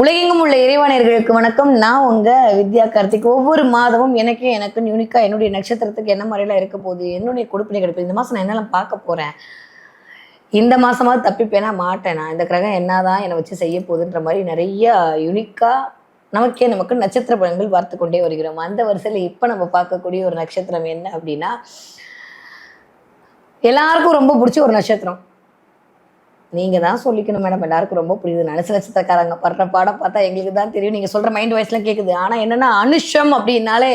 உலகெங்கும் உள்ள இறைவாணியர்களுக்கு வணக்கம். நான் உங்க வித்யா கார்த்திக். ஒவ்வொரு மாதமும் எனக்கு எனக்கு யூனிக்கா என்னுடைய நட்சத்திரத்துக்கு என்ன மாதிரிலாம் இருக்க போகுது என்னுடைய கொடுப்பினை கிடைப்பது இந்த மாசம் நான் என்னெல்லாம் பார்க்க போறேன் இந்த மாசமாவது தப்பிப்பேனா? மாட்டேனா? இந்த கிரகம் என்னதான் என்னை வச்சு செய்ய போகுதுன்ற மாதிரி நிறைய யூனிக்கா நமக்கே நமக்கு நட்சத்திர பலன்கள் பார்த்து கொண்டே வருகிறோம். அந்த வரிசையில் இப்போ நம்ம பார்க்கக்கூடிய ஒரு நட்சத்திரம் என்ன அப்படின்னா எல்லாருக்கும் ரொம்ப பிடிச்ச ஒரு நட்சத்திரம். நீங்க தான் சொல்லிக்கணும் மேடம் எல்லாருக்கும் ரொம்ப புரியுது. நனசு நட்சத்திரக்காரங்க படுற பாடம் பார்த்தா எங்களுக்கு தான் தெரியும். நீங்க சொல்ற மைண்ட் வாய்ஸ்லாம் கேட்குது ஆனா என்னன்னா அனுஷம் அப்படின்னாலே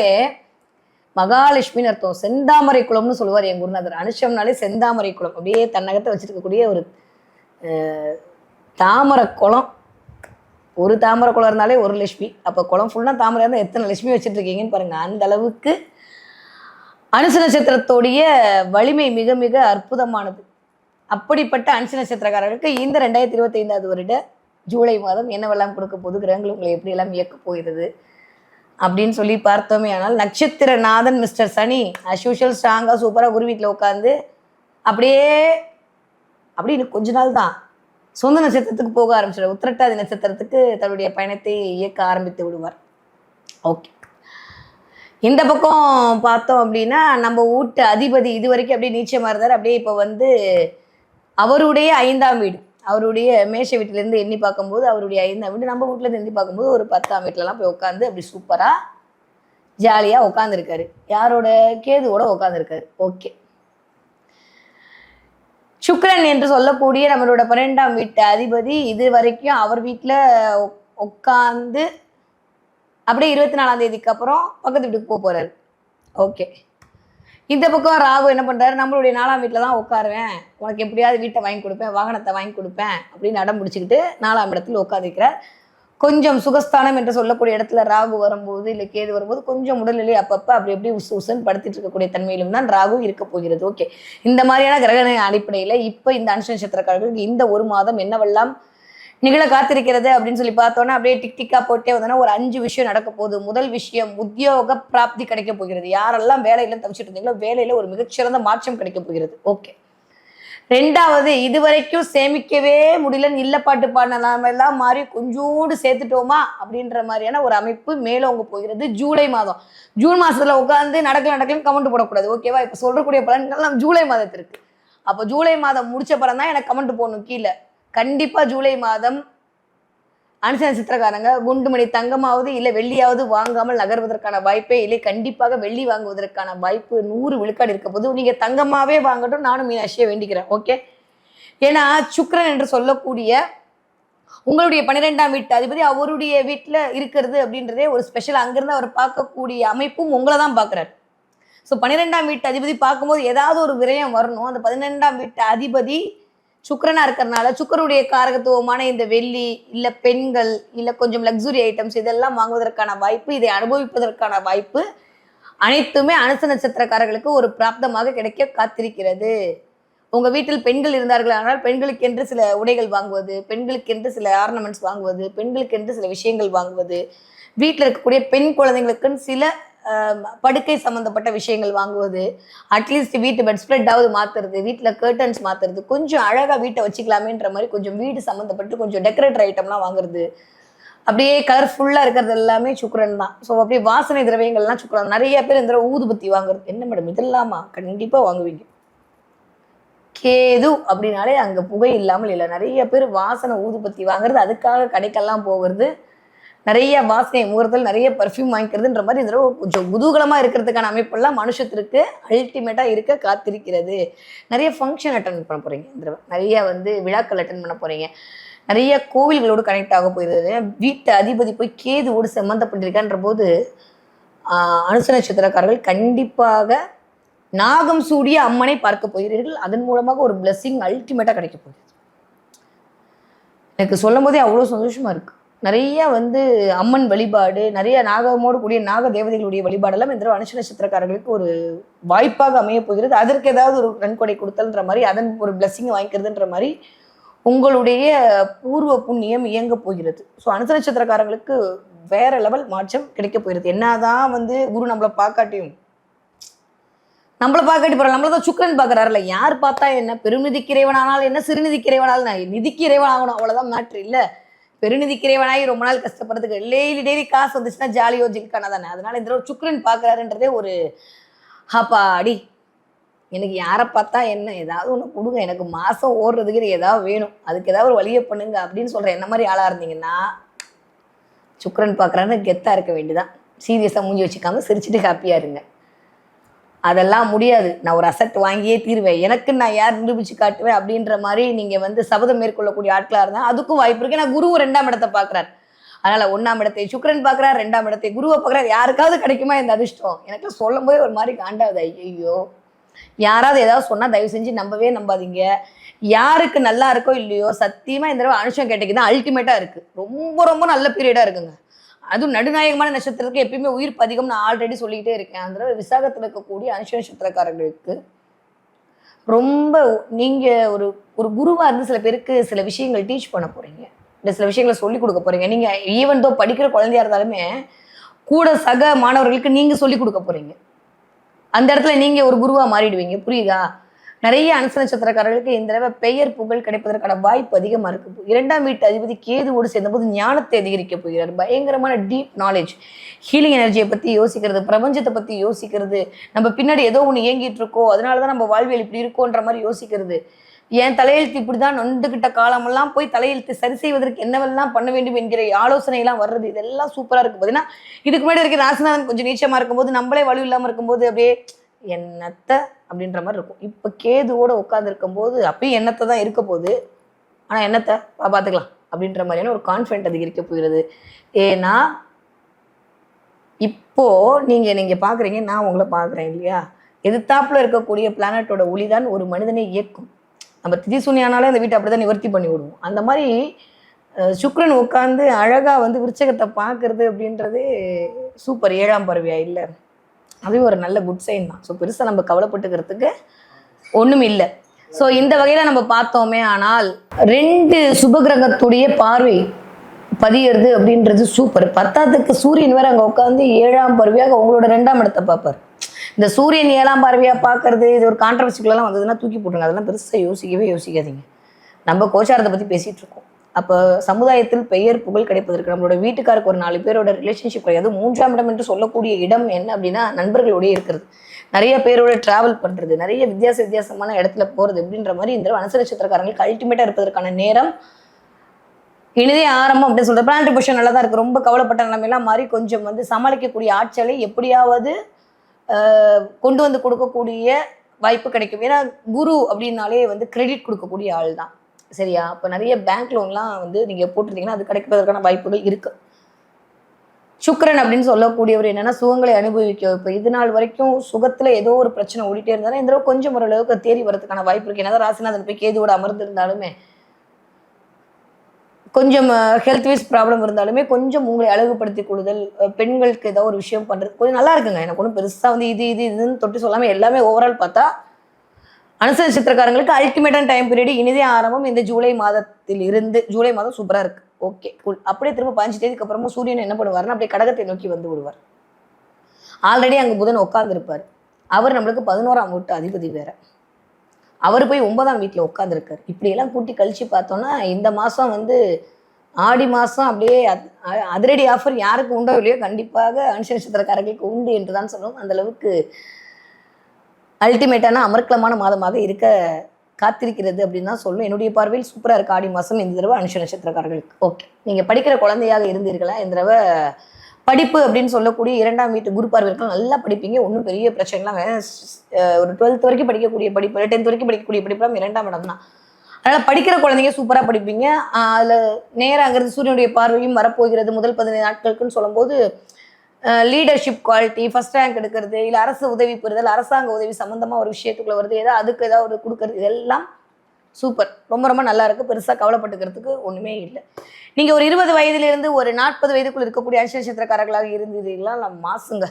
மகாலட்சுமின்னு அர்த்தம். செந்தாமரை குளம்னு சொல்லுவார் என் குருநாதர். அனுஷம்னாலே செந்தாமரை குளம். அப்படியே தன்னகத்தை வச்சிருக்கக்கூடிய ஒரு தாமரை குளம். ஒரு தாமரை குளம் இருந்தாலே ஒரு லட்சுமி. அப்போ குளம் ஃபுல்லாக தாமரை இருந்தால் எத்தனை லட்சுமி வச்சுட்டு இருக்கீங்கன்னு பாருங்க. அந்த அளவுக்கு அனுச நட்சத்திரத்தோடைய வலிமை மிக மிக அற்புதமானது. அப்படிப்பட்ட அஞ்சு நட்சத்திரக்காரர்களுக்கு இந்த ரெண்டாயிரத்தி இருபத்தி ஐந்தாவது வருட ஜூலை மாதம் என்னவெல்லாம் கொடுக்க போது கிரகங்கள் உங்களை எப்படியெல்லாம் இயக்க போகிறது அப்படின்னு சொல்லி பார்த்தோமே. ஆனால் நட்சத்திரநாதன் மிஸ்டர் சனி அஸ் யூஷுவல் ஸ்ட்ராங்காக சூப்பராக குரு வீட்டில் உட்காந்து அப்படியே அப்படி கொஞ்ச நாள் தான் சொந்த நட்சத்திரத்துக்கு போக ஆரம்பிச்சிடும் உத்திரட்டாதி நட்சத்திரத்துக்கு தன்னுடைய பயணத்தை இயக்க ஆரம்பித்து விடுவார். ஓகே இந்த பக்கம் பார்த்தோம் அப்படின்னா நம்ம வீட்டு அதிபதி இது வரைக்கும் அப்படியே நீச்சமாக இருந்தார். அப்படியே இப்போ வந்து அவருடைய ஐந்தாம் வீடு. அவருடைய மேஷ வீட்டிலேருந்து எண்ணி பார்க்கும்போது அவருடைய ஐந்தாம் வீடு. நம்ம வீட்டிலேருந்து எண்ணி பார்க்கும்போது ஒரு பத்தாம் வீட்டிலலாம் போய் உட்காந்து அப்படி சூப்பராக ஜாலியாக உட்காந்துருக்காரு யாரோட? கேதுவோட உட்காந்துருக்காரு ஓகே சுக்ரன் என்று சொல்லக்கூடிய நம்மளோட பன்னெண்டாம் வீட்டு அதிபதி இது வரைக்கும் அவர் வீட்டில் உட்காந்து அப்படியே இருபத்தி நாலாம் தேதிக்கு அப்புறம் பக்கத்து வீட்டுக்கு போக போகிறாரு ஓகே இந்த பக்கம் ராகு என்ன பண்ணுறாரு நம்மளுடைய நாலாம் வீட்டில் தான் உட்காருவேன். உனக்கு எப்படியாவது வீட்டை வாங்கி கொடுப்பேன் வாகனத்தை வாங்கி கொடுப்பேன் அப்படின்னு அடம் பிடிச்சிக்கிட்டு நாலாம் இடத்துல உட்காந்துக்கிறார் கொஞ்சம் சுகஸ்தானம் என்று சொல்லக்கூடிய இடத்துல ராகு வரும்போது இல்லை கேது வரும்போது கொஞ்சம் உடல்நிலை அப்பப்போ அப்படி எப்படி உசு உசுன்னு படுத்திட்டு இருக்கக்கூடிய தன்மையிலும் தான் ராகு இருக்க போகிறது. ஓகே இந்த மாதிரியான கிரகண அடிப்படையில் இப்போ இந்த அனுஷ நட்சத்திரக்காரர்களுக்கு இந்த ஒரு மாதம் என்னவெல்லாம் நிகழ காத்திருக்கிறது அப்படின்னு சொல்லி பார்த்தோன்னா அப்படியே டிக் டிக்கா போட்டே வந்தோன்னா ஒரு அஞ்சு விஷயம் நடக்க போகுது. முதல் விஷயம் உத்தியோக பிராப்தி கிடைக்க போகிறது. யாரெல்லாம் வேலையில தவிச்சிட்டு இருந்தீங்களோ வேலையில ஒரு மிகச்சிறந்த மாற்றம் கிடைக்க போகிறது. ஓகே ரெண்டாவது இதுவரைக்கும் சேமிக்கவே முடியல இல்லப்பாட்டு பாடின எல்லாம் மாறி கொஞ்சோண்டு சேர்த்துட்டோமா? அப்படின்ற மாதிரியான ஒரு அமைப்பு மேலோங்க போகிறது ஜூலை மாதம். ஜூன் மாசத்துல உட்காந்து நடக்கல நடக்கலன்னு கமெண்ட் போடக்கூடாது. ஓகேவா இப்போ சொல்றக்கூடிய பலன்கள் நம்ம ஜூலை மாதத்திற்கு. அப்போ ஜூலை மாதம் முடிச்ச படம் தான் எனக்கு கமெண்ட் போடணும் கீழே. கண்டிப்பாக ஜூலை மாதம் அனுசன சித்திரக்காரங்க குண்டுமணி தங்கமாவது இல்லை வெள்ளியாவது வாங்காமல் நகர்வதற்கான வாய்ப்பே இல்லை. கண்டிப்பாக வெள்ளி வாங்குவதற்கான வாய்ப்பு நூறு விழுக்காடு இருக்க போது நீங்கள் தங்கமாகவே வாங்கட்டும் நானும் மீனாட்சியை வேண்டிக்கிறேன். ஓகே? ஏன்னா சுக்கரன் என்று சொல்லக்கூடிய உங்களுடைய பன்னிரெண்டாம் வீட்டு அதிபதி அவருடைய வீட்டில் இருக்கிறது அப்படின்றதே ஒரு ஸ்பெஷல் அங்கிருந்து அவர் பார்க்கக்கூடிய அமைப்பும் உங்களை தான் பார்க்குறாரு. ஸோ பன்னிரெண்டாம் வீட்டு அதிபதி பார்க்கும்போது ஏதாவது ஒரு விரயம் வரணும். அந்த பதினெண்டாம் வீட்டு அதிபதி சுக்கரனா இருக்கிறனால சுக்கரனுடைய காரகத்துவமான இந்த வெள்ளி இல்ல பெண்கள் இல்ல கொஞ்சம் லக்ஸுரி ஐட்டம்ஸ் இதெல்லாம் வாங்குவதற்கான வாய்ப்பு இதை அனுபவிப்பதற்கான வாய்ப்பு அனைத்துமே அனுச நட்சத்திரக்காரர்களுக்கு ஒரு பிராப்தமாக கிடைக்க காத்திருக்கிறது. உங்க வீட்டில் பெண்கள் இருந்தார்கள் ஆனால் பெண்களுக்கென்று சில உடைகள் வாங்குவது பெண்களுக்கென்று சில ஆர்னமெண்ட்ஸ் வாங்குவது பெண்களுக்கென்று சில விஷயங்கள் வாங்குவது வீட்டில் இருக்கக்கூடிய பெண் குழந்தைங்களுக்குன்னு சில படுக்கை சம்மந்தப்பட்ட விஷயங்கள் வாங்குவது அட்லீஸ்ட் வீட்டு பெட் ஸ்ப்ரெட்டாவது மாத்துறது வீட்டில் கேர்டன்ஸ் மாத்துறது கொஞ்சம் அழகாக வீட்டை வச்சுக்கலாமேன்ற மாதிரி கொஞ்சம் வீடு சம்மந்தப்பட்டு கொஞ்சம் டெக்கரேட்டர் ஐட்டம்லாம் வாங்குறது. அப்படியே கலர்ஃபுல்லாக இருக்கிறது எல்லாமே சுக்கரன் தான். ஸோ அப்படியே வாசனை திரவியங்கள்லாம் சுக்கரன். நிறைய பேர் இந்த ஊதுபத்தி வாங்குறது. என்ன மேடம் இதெல்லாமா? கண்டிப்பாக வாங்குவீங்க. கேது அப்படின்னாலே அங்கே புகை இல்லாமல் இல்லை. நிறைய பேர் வாசனை ஊதுபத்தி வாங்குறது அதுக்காக கடைக்கெல்லாம் போகிறது. நிறைய வாசனை முகூர்த்தல் நிறைய பர்ஃப்யூம் வாங்கிக்கிறதுன்ற மாதிரி இந்த தடவை கொஞ்சம் குதூகலமாக இருக்கிறதுக்கான அமைப்பெல்லாம் மனுஷத்திற்கு அல்டிமேட்டாக இருக்க காத்திருக்கிறது. நிறைய ஃபங்க்ஷன் அட்டன் பண்ண போகிறீங்க இந்த தடவை. நிறைய வந்து விழாக்கள் அட்டன் பண்ண போகிறீங்க நிறைய கோவில்களோடு கனெக்ட் ஆக போயிருந்தது. வீட்டு அதிபதி போய் கேதுவோடு சம்மந்தப்பட்டிருக்கான்ற போது அனுச நட்சத்திரக்காரர்கள் கண்டிப்பாக நாகம் சூடிய அம்மனை பார்க்க போகிறீர்கள். அதன் மூலமாக ஒரு blessing அல்டிமேட்டாக கிடைக்க போகுது. எனக்கு சொல்லும் போதே அவ்வளோ சந்தோஷமாக இருக்குது நிறைய வந்து அம்மன் வழிபாடு நிறைய நாகமோடு கூடிய நாக தேவதைகளுடைய வழிபாடெல்லாம் இந்த தடவை அனுஷ நட்சத்திரக்காரர்களுக்கு ஒரு வாய்ப்பாக அமைய போகிறது. அதற்கு ஏதாவது ஒரு நன்கொடை கொடுத்தல்ன்ற மாதிரி அதன் ஒரு பிளஸ்ஸிங் வாங்கிக்கிறதுன்ற மாதிரி உங்களுடைய பூர்வ புண்ணியம் இயங்க போகிறது. ஸோ அனுச நட்சத்திரக்காரங்களுக்கு வேற லெவல் மாற்றம் கிடைக்க போகிறது. என்னதான் வந்து குரு நம்மளை பார்க்காட்டியும் நம்மளை பார்க்காட்டி போறோம் நம்மள தான் சுக்கரன் பார்க்கறாருல யார் பார்த்தா என்ன? பெருநிதிக்கு இறைவனானால் என்ன? சிறுநிதிக்கு இறைவனால் நான் நிதிக்கு இறைவன் ஆகணும் அவ்வளவுதான் மேட்ரு இல்லை. பெருநிதிக்கிறவனாய் ரொம்ப நாள் கஷ்டப்படுறதுக்கு டெய்லி டெய்லி காசு வந்துச்சுன்னா ஜாலியோ ஜில்கானா தானே? அதனால இந்த தடவை சுக்ரன் பார்க்குறாருன்றதே ஒரு அடி எனக்கு யாரை பார்த்தா என்ன? ஏதாவது ஒன்று கொடுங்க. எனக்கு மாதம் ஓடுறதுக்கு ஏதாவது வேணும். அதுக்கு ஏதாவது ஒரு வழியை பண்ணுங்க அப்படின்னு சொல்கிற என்ன மாதிரி ஆளாக இருந்தீங்கன்னா சுக்ரன் பார்க்குறான்னு கெத்தாக இருக்க வேண்டியதான் சீரியஸாக மூஞ்சி வச்சுக்காம சிரிச்சுட்டு ஹாப்பியாக இருங்க. அதெல்லாம் முடியாது. நான் ஒரு அசட் வாங்கியே தீருவேன். எனக்கு நான் யார் நிரூபிச்சு காட்டுவேன் அப்படின்ற மாதிரி நீங்கள் வந்து சபதம் மேற்கொள்ளக்கூடிய ஆட்களாக இருந்தால் அதுக்கும் வாய்ப்பு இருக்கு. ஏன்னா குருவும் ரெண்டாம் இடத்தை பார்க்குறாரு. அதனால் ஒன்றாம் இடத்தை சுக்கரன் பார்க்குறாரு ரெண்டாம் இடத்தை குருவை பார்க்குறாரு. யாருக்காவது கிடைக்குமா இந்த அதிர்ஷ்டம்? எனக்கு சொல்லும் போதே ஒரு மாதிரி காண்டாவது ஐயோ யாராவது ஏதாவது சொன்னால் தயவு செஞ்சு நம்பவே நம்பாதீங்க. யாருக்கு நல்லா இருக்கோ இல்லையோ சத்தியமாக இந்த தடவை அனுஷம் கேட்டக்கு தான் அல்டிமேட்டாக இருக்குது ரொம்ப ரொம்ப நல்ல பீரியடாக இருக்குங்க. அதுவும் நடுநாயகமான நட்சத்திரத்துக்கு எப்பயுமே உயிர் பதிகம் நான் ஆல்ரெடி சொல்லிக்கிட்டே இருக்கேன். அந்த விசாகத்தில் இருக்கக்கூடிய அனுஷ நட்சத்திரக்காரர்களுக்கு ரொம்ப நீங்கள் ஒரு ஒரு குருவாக இருந்து சில பேருக்கு சில விஷயங்கள் டீச் பண்ண போகிறீங்க இல்லை சில விஷயங்களை சொல்லிக் கொடுக்க போகிறீங்க நீங்கள் ஈவன் தோ படிக்கிற குழந்தையா இருந்தாலுமே கூட சக மாணவர்களுக்கு நீங்கள் சொல்லிக் கொடுக்க போகிறீங்க அந்த இடத்துல நீங்கள் ஒரு குருவாக மாறிடுவீங்க. புரியுதா? நிறைய அனுச நட்சத்திரக்காரர்களுக்கு இந்த தடவை பெயர் புகழ் கிடைப்பதற்கான வாய்ப்பு அதிகமாக இருக்கு. இரண்டாம் வீட்டு அதிபதி கேதுவோடு சேர்ந்தபோது ஞானத்தை அதிகரிக்க போகிறார். பயங்கரமான டீப் நாலேஜ் ஹீலிங் எனர்ஜியை பற்றி யோசிக்கிறது பிரபஞ்சத்தை பற்றி யோசிக்கிறது. நம்ம பின்னாடி ஏதோ ஒன்று இயங்கிட்டு இருக்கோ அதனால தான் நம்ம வாழ்வியல் இப்படி இருக்கோன்ற மாதிரி யோசிக்கிறது. என் தலையெழுத்து இப்படி தான் நொந்துக்கிட்ட காலமெல்லாம் போய் தலையெழுத்து சரி செய்வதற்கு என்னவெல்லாம் பண்ண வேண்டும் என்கிற ஆலோசனையெல்லாம் வர்றது. இதெல்லாம் சூப்பராக இருக்கும் பார்த்தீங்கன்னா இதுக்கு முன்னாடி இருக்கிற ராசிநாதன் கொஞ்சம் நீச்சமாக இருக்கும்போது நம்மளே வலு இல்லாமல் இருக்கும்போது அப்படியே என்னத்த அப்படின்ற மாதிரி இருக்கும். இப்போ கேதுவோட உட்காந்துருக்கும் போது அப்பயும் எண்ணத்தை தான் இருக்க போகுது. ஆனால் எண்ணத்தை பார்த்துக்கலாம் அப்படின்ற மாதிரியான ஒரு கான்ஃபிடென்ட் அதிகரிக்க போகிறது. ஏன்னா இப்போ நீங்க நீங்க பாக்குறீங்க நான் உங்களை பார்க்குறேன் இல்லையா? எதிர்த்தாப்புல இருக்கக்கூடிய பிளானட்டோட ஒளிதான் ஒரு மனிதனை இயக்கும். நம்ம திதி சூன்யானாலே அந்த வீட்டை அப்படிதான் நிவர்த்தி பண்ணி விடுவோம். அந்த மாதிரி சுக்ரன் உட்காந்து அழகா வந்து விருச்சகத்தை பார்க்கறது அப்படின்றது சூப்பர். ஏழாம் பறவையா இல்லை? அது ஒரு நல்ல குட் சைன் தான். ஸோ பெருசாக நம்ம கவலைப்பட்டுக்கிறதுக்கு ஒன்றும் இல்லை. ஸோ இந்த வகையில் நம்ம பார்த்தோமே ஆனால் ரெண்டு சுபகிரகத்துடைய பார்வை பதியறது அப்படின்றது சூப்பர் பத்தாத்துக்கு சூரியன் வேற அங்கே உட்காந்து ஏழாம் பறவையாக உங்களோட ரெண்டாம் இடத்தை பார்ப்பார். இந்த சூரியன் ஏழாம் பறவையாக பார்க்கறது இது ஒரு கான்ட்ரவர்சிக்குள்ளெல்லாம் வந்ததுன்னா தூக்கி போட்டுருங்க. அதெல்லாம் பெருசாக யோசிக்கவே யோசிக்காதீங்க. நம்ம கோச்சாரத்தை பற்றி பேசிகிட்டு இருக்கோம். அப்போ சமுதாயத்தில் பெயர் புகழ் கிடைப்பதற்கு நம்மளோட வீட்டுக்காருக்கு ஒரு நாலு பேரோட ரிலேஷன்ஷிப் கிடையாது. மூன்றாம் இடம் என்று சொல்லக்கூடிய இடம் என்ன அப்படின்னா நண்பர்களோடய இருக்கிறது. நிறைய பேரோட டிராவல் பண்ணுறது நிறைய வித்தியாச வித்தியாசமான இடத்துல போகிறது அப்படின்ற மாதிரி இந்த மனசு நட்சத்திரக்காரங்களுக்கு அல்டிமேட்டாக இருப்பதற்கான நேரம் இனிதே ஆரம்பம் அப்படின்னு சொல்கிற பிளான்ட் பொசிஷன் நல்லா தான் இருக்குது ரொம்ப கவலைப்பட்ட நிலைமையெல்லாம் மாறி கொஞ்சம் வந்து சமாளிக்கக்கூடிய ஆட்சியை எப்படியாவது கொண்டு வந்து கொடுக்கக்கூடிய வாய்ப்பு கிடைக்கும். ஏன்னா குரு அப்படின்னாலே வந்து கிரெடிட் கொடுக்கக்கூடிய ஆள் தான் சரியா? அப்போ நிறைய பேங்க் லோன்லாம் வந்து நீங்கள் போட்டிருந்தீங்கன்னா அது கிடைப்பதற்கான வாய்ப்புகள் இருக்கு. சுக்கரன் அப்படின்னு சொல்லக்கூடியவர் என்னன்னா சுகங்களை அனுபவிக்க இப்போ இது நாள் வரைக்கும் சுகத்துல ஏதோ ஒரு பிரச்சனை ஓடிட்டே இருந்தாலும் இந்த தடவை கொஞ்சம் ஓரளவுக்கு தேறி வரதுக்கான வாய்ப்பு இருக்கு. என்னதான் ராசிநாதன் போய் கேதுவோட அமர்ந்திருந்தாலுமே கொஞ்சம் ஹெல்த் வைஸ் ப்ராப்ளம் இருந்தாலுமே கொஞ்சம் உங்களை அழகுபடுத்தி கொடுதல் பெண்களுக்கு ஏதோ ஒரு விஷயம் பண்ணுறது கொஞ்சம் நல்லா இருக்குங்க. எனக்கு ஒன்றும் பெருசாக வந்து இது இது இதுன்னு தொட்டு சொல்லாமல் எல்லாமே ஓவரால் பார்த்தா அனுச நட்சத்திரக்காரங்களுக்கு அல்டிமேட்டான டைம் பீரியட் இனிதே ஆரம்பம் இந்த ஜூலை மாதத்தில் இருந்து ஜூலை மாதம் சூப்பராக இருக்கு. ஓகே குல் அப்படியே திரும்ப பதினஞ்சு தேதிக்கு அப்புறமா சூரியன் என்ன பண்ணுவார்னா அப்படியே கடகத்தை நோக்கி வந்து விடுவார். ஆல்ரெடி அங்கே புதன் உட்காந்துருப்பார் அவர் நம்மளுக்கு பதினோராம் வீட்டு அதிபதி வேற. அவர் போய் ஒன்பதாம் வீட்டில் உட்காந்துருக்கார் இப்படியெல்லாம் கூட்டி கழிச்சு பார்த்தோன்னா இந்த மாதம் வந்து ஆடி மாதம் அப்படியே அதிரடி ஆஃபர் யாருக்கு உண்டோ இல்லையோ கண்டிப்பாக அனுஷ நட்சத்திரக்காரர்களுக்கு உண்டு என்று தான் சொல்லணும். அந்த அளவுக்கு அல்டிமேட்டான அமர்க்கலமான மாதமாக இருக்க காத்திருக்கிறது அப்படின்னு தான் சொல்லும். என்னுடைய பார்வையில் சூப்பராக இருக்கு ஆடி மாதம் இந்த தடவை அனுஷ நட்சத்திரக்காரர்களுக்கு. ஓகே நீங்கள் படிக்கிற குழந்தையாக இருந்தீர்களா? இந்த தடவை படிப்பு அப்படின்னு சொல்லக்கூடிய இரண்டாம் வீட்டு குரு பார்வைகள் நல்லா படிப்பீங்க. ஒன்றும் பெரிய பிரச்சனைலாம் ஒரு டுவெல்த் வரைக்கும் படிக்கக்கூடிய படிப்பு டென்த் வரைக்கும் படிக்கக்கூடிய படிப்புலாம் இரண்டாம் இடம் தான். அதனால் படிக்கிற குழந்தைங்க சூப்பராக படிப்பீங்க. அதில் நேராக சூரியனுடைய பார்வையும் வரப்போகிறது முதல் பதினைந்து நாட்களுக்குன்னு சொல்லும்போது லீடர்ஷிப் குவாலிட்டி ஃபர்ஸ்ட் ரேங்க் எடுக்கிறது இல்லை அரசு உதவி பெறுதல் அரசாங்க உதவி சம்மந்தமாக ஒரு விஷயத்துக்குள்ள வருது. ஏதாவது அதுக்கு ஏதாவது ஒரு கொடுக்கறது இதெல்லாம் சூப்பர் ரொம்ப ரொம்ப நல்லா இருக்குது பெருசாக கவலைப்பட்டுக்கிறதுக்கு ஒன்றுமே இல்லை. நீங்கள் ஒரு இருபது வயதிலிருந்து ஒரு நாற்பது வயதுக்குள்ள இருக்கக்கூடிய அரிசி நட்சத்திரக்காரர்களாக இருந்தீர்களா நம்ம மாசுங்க.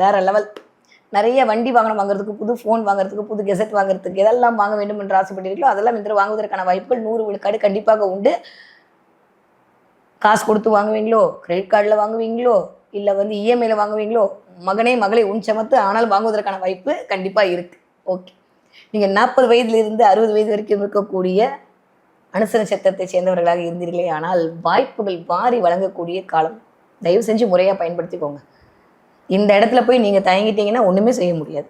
வேற லெவல் நிறைய வண்டி வாங்கணும் வாங்குறதுக்கு புது ஃபோன் வாங்குறதுக்கு புது கெசட் வாங்குறதுக்கு எதெல்லாம் வாங்க வேண்டும் என்று ஆசைப்பட்டிருக்கீங்களோ அதெல்லாம் இந்த வாங்குவதற்கான வாய்ப்புகள் நூறு விழுக்காடு கண்டிப்பாக உண்டு. காசு கொடுத்து வாங்குவீங்களோ? கிரெடிட் கார்டில் வாங்குவீங்களோ? இல்லை வந்து இஎம்ஐயில் வாங்குவீங்களோ? மகனே மகளை உன் சமத்து ஆனால் வாங்குவதற்கான வாய்ப்பு கண்டிப்பாக இருக்கு. ஓகே நீங்கள் நாற்பது வயதிலிருந்து அறுபது வயது வரைக்கும் இருக்கக்கூடிய அனுச நட்சத்திரத்தை சேர்ந்தவர்களாக இருந்தீர்களே ஆனால் வாய்ப்புகள் வாரி வழங்கக்கூடிய காலம். தயவு செஞ்சு முறையாக பயன்படுத்திக்கோங்க. இந்த இடத்துல போய் நீங்கள் தயங்கிட்டீங்கன்னா ஒன்றுமே செய்ய முடியாது.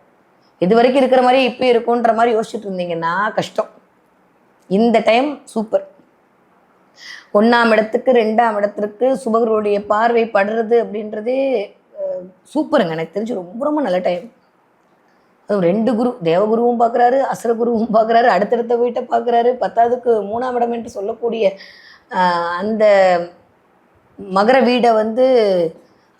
இது வரைக்கும் இருக்கிற மாதிரி இப்போ இருக்குன்ற மாதிரி யோசிச்சுட்டு இருந்தீங்கன்னா கஷ்டம். இந்த டைம் சூப்பர் ஒன்றாம் இடத்துக்கு ரெண்டாம் இடத்திற்கு சுபகருடைய பார்வை படுறது அப்படின்றதே சூப்பருங்க. எனக்கு தெரிஞ்சு ரொம்ப ரொம்ப நல்ல டைம் அதுவும் ரெண்டு குரு தேவகுருவும் பார்க்குறாரு அசுரகுருவும் பார்க்குறாரு அடுத்தடுத்த வீட்டை பார்க்குறாரு பத்தாவதுக்கு மூணாம் இடம் என்று சொல்லக்கூடிய அந்த மகர வீடை வந்து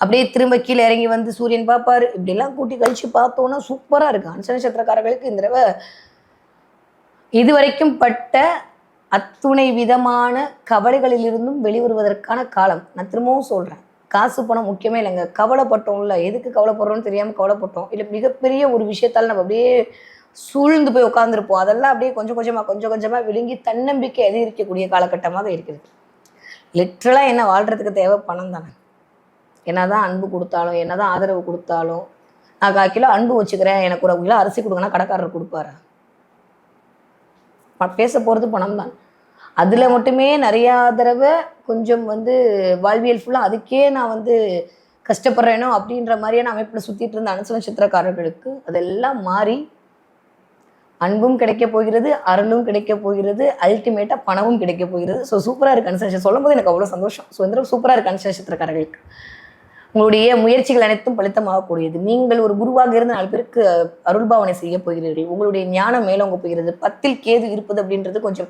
அப்படியே திரும்ப கீழே இறங்கி வந்து சூரியன் பார்ப்பாரு. இப்படிலாம் கூட்டி கழிச்சு பார்த்தோன்னா சூப்பராக இருக்கு. அனுச நட்சத்திரக்காரர்களுக்கு இந்த தடவை இதுவரைக்கும் பட்ட அத்துணை விதமான கவலைகளிலிருந்தும் வெளிவருவதற்கான காலம். நான் திரும்பவும் சொல்கிறேன் காசு பணம் முக்கியமே இல்லைங்க. கவலைப்பட்டோம்ல. எதுக்கு கவலைப்படுறோம்னு தெரியாமல் கவலைப்பட்டோம். இல்லை மிகப்பெரிய ஒரு விஷயத்தால் நம்ம அப்படியே சூழ்ந்து போய் உட்காந்துருப்போம் அதெல்லாம் அப்படியே கொஞ்சம் கொஞ்சமாக கொஞ்சம் கொஞ்சமாக விழுங்கி தன்னம்பிக்கை அதிகரிக்கக்கூடிய காலகட்டமாக இருக்கிறது லிட்ரலாக என்ன வாழ்கிறதுக்கு தேவை? பணம் தானே. என்ன தான் அன்பு கொடுத்தாலும் என்னதான் ஆதரவு கொடுத்தாலும் நான் கால் கிலோ அன்பு வச்சுக்கிறேன். எனக்கு ஒரு கிலோ அரிசி கொடுங்கன்னா கடைக்காரர் கொடுப்பாரா? பேச போகிறது பணம் தான் அதில் மட்டுமே நிறையா தடவை கொஞ்சம் வந்து வாழ்வியல் ஃபுல்லாக அதுக்கே நான் வந்து கஷ்டப்படுறேனோ அப்படின்ற மாதிரியான அமைப்பில் சுற்றிட்டு இருந்த அனுசு நட்சத்திரக்காரர்களுக்கு அதெல்லாம் மாறி அன்பும் கிடைக்க போகிறது அருளும் கிடைக்க போகிறது அல்டிமேட்டாக பணமும் கிடைக்க போகிறது. ஸோ சூப்பராக இருக்கு அனுச சொல்லும் போது எனக்கு அவ்வளோ சந்தோஷம். ஸோ இந்த சூப்பராக இருக்கு அனுச நட்சத்திரக்காரர்களுக்கு உங்களுடைய முயற்சிகள் அனைத்தும் பலித்தமாகக்கூடியது. நீங்கள் ஒரு குருவாக இருந்து நாலு பேருக்கு அருள்பாவனை செய்ய போகிறீர்கள். உங்களுடைய ஞானம் மேலோங்க போகிறது. பத்தில் கேது இருப்பது அப்படின்றது கொஞ்சம்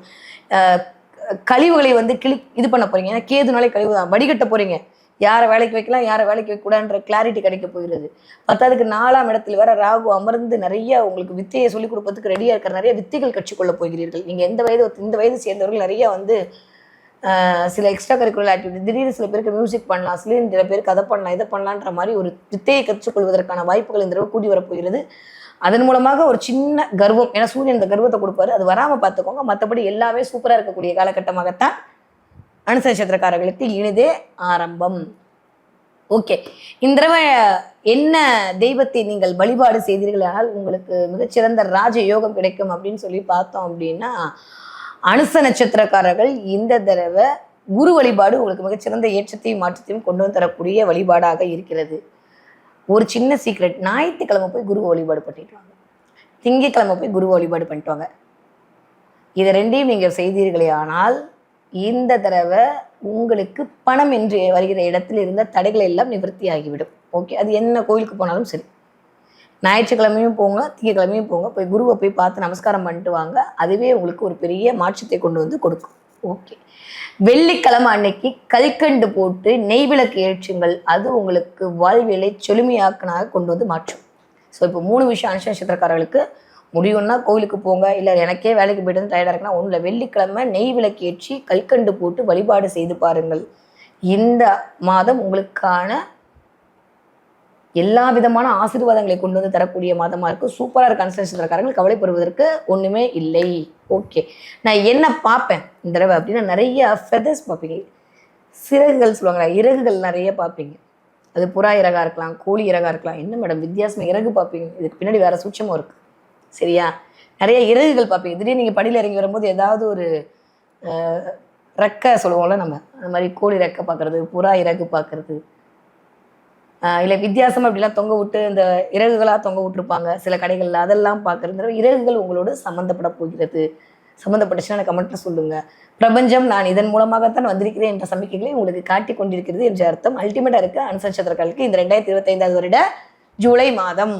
கழிவுகளை வந்து கிளி இது பண்ண போறீங்க. ஏன்னா கேதுனாலே கழிவு தான். வடிகட்ட போறீங்க. யாரை வேலைக்கு வைக்கலாம் யாரை வேலைக்கு வைக்கக்கூடாதுன்ற கிளாரிட்டி கிடைக்க போகிறது. பத்தாவதுக்கு நாலாம் இடத்துல வேற ராகு அமர்ந்து நிறைய உங்களுக்கு வித்தையை சொல்லிக் கொடுப்பதுக்கு ரெடியாக இருக்கிற நிறைய வித்தைகள் கற்றுக்கொள்ள போகிறீர்கள். நீங்கள் எந்த வயது இந்த வயது சேர்ந்தவர்கள் நிறைய வந்து சில எக்ஸ்ட்ரா கரிக்குலர் ஆக்டிவிட்டி திடீர்னு சில பேருக்கு மியூசிக் பண்ணலாம் சில சில பேருக்கு அதை பண்ணலாம் இதை பண்ணலான்ற மாதிரி ஒரு வித்தையை கற்றுக்கொள்வதற்கான வாய்ப்புகள் இந்த தடவை கூடி வரப்போகிறது அதன் மூலமாக ஒரு சின்ன கர்வம் ஏன்னா சூரியன் இந்த கர்வத்தை கொடுப்பாரு அது வராமல் பார்த்துக்கோங்க மற்றபடி எல்லாமே சூப்பராக இருக்கக்கூடிய காலகட்டமாகத்தான் அனுச நட்சத்திரக்காரர்களுக்கு இனிதே ஆரம்பம். ஓகே இந்த தடவை என்ன தெய்வத்தை நீங்கள் வழிபாடு செய்தீர்களால் உங்களுக்கு மிகச்சிறந்த ராஜ யோகம் கிடைக்கும் அப்படின்னு சொல்லி பார்த்தோம் அப்படின்னா அனுச நட்சத்திரக்காரர்கள் இந்த தடவை குரு வழிபாடு உங்களுக்கு மிகச்சிறந்த ஏற்றத்தையும் மாற்றத்தையும் கொண்டு வந்து தரக்கூடிய வழிபாடாக இருக்கிறது. ஒரு சின்ன சீக்ரெட் ஞாயிற்றுக்கிழமை போய் குரு வழிபாடு பண்ணிட்டு வாங்க. திங்கக்கிழமை போய் குரு வழிபாடு பண்ணிட்டு வாங்க. இதை ரெண்டையும் நீங்கள் செய்தீர்களே ஆனால் இந்த தடவை உங்களுக்கு பணம் என்று வருகிற இடத்தில் இருந்த தடைகள் எல்லாம் நிவர்த்தி ஆகிவிடும் ஓகே அது என்ன கோயிலுக்கு போனாலும் சரி. ஞாயிற்றுக்கிழமையும் போங்க திங்கக்கிழமையும் போங்க. போய் குருவை போய் பார்த்து நமஸ்காரம் பண்ணிட்டு வாங்க. அதுவே உங்களுக்கு ஒரு பெரிய மாற்றத்தை கொண்டு வந்து கொடுக்கும். ஓகே வெள்ளிக்கிழமை அன்னைக்கு கல்கண்டு போட்டு நெய் விளக்கு ஏற்றுங்கள். அது உங்களுக்கு வாழ்வியலை செழுமையாக்கனாக கொண்டு வந்து மாற்றும். ஸோ இப்போ மூணு விஷயம் அனுஷ நட்சத்திரக்காரர்களுக்கு. முடியும்னா கோயிலுக்கு போங்க. இல்லை எனக்கே வேலைக்கு போய்ட்டு வந்து டயர்டாக இருக்குன்னா ஒன்றும் இல்லை வெள்ளிக்கிழமை நெய் விளக்கு ஏற்றி கல்கண்டு போட்டு வழிபாடு செய்து பாருங்கள். இந்த மாதம் உங்களுக்கான எல்லா விதமான ஆசீர்வாதங்களை கொண்டு வந்து தரக்கூடிய மாதமா இருக்கு. சூப்பராக இருக்கு கன்ஸ்ட்ரக்ஷன்காரங்கள் கவலைப்படுவதற்கு ஒண்ணுமே இல்லை. ஓகே நான் என்ன பார்ப்பேன் இந்த தடவை அப்படின்னா நிறைய ஃபெதர்ஸ் பார்ப்பீங்க. சிறகுகள் சொல்லுவாங்களா இறகுகள் நிறைய பார்ப்பீங்க. அது புறா இறகா இருக்கலாம் கோழி இறகா இருக்கலாம். என்ன மேடம் வித்தியாசமாக இறகு பார்ப்பீங்க? இதுக்கு பின்னாடி வேற சூட்சமும் இருக்கு. சரியா? நிறைய இறகுகள் பார்ப்பீங்க. திடீர்னு நீங்கள் படியில் இறங்கி வரும்போது ஏதாவது ஒரு ரெக்கை சொல்லுவோம்ல நம்ம அந்த மாதிரி கோழி ரெக்கை பார்க்குறது புறா இறகு பார்க்குறது இல்லை வித்தியாசம் அப்படிலாம் தொங்க விட்டு இந்த இறகுகளாக தொங்க விட்டுருப்பாங்க சில கடைகளில். அதெல்லாம் பார்க்குறது இறகுகள் உங்களோடு சம்மந்தப்பட போகிறது. சம்மந்தப்பட்டுச்சுன்னா கமெண்ட்டில் சொல்லுங்கள் பிரபஞ்சம் நான் இதன் மூலமாகத்தான் வந்திருக்கிறேன் என்ற சமிக்கைகளை உங்களுக்கு காட்டி கொண்டிருக்கிறது என்ற அர்த்தம். அல்டிமேட்டாக இருக்க அனுச நட்சத்திரக்காரர்களுக்கு இந்த ரெண்டாயிரத்தி இருபத்தைந்தாவது வருட ஜூலை மாதம்.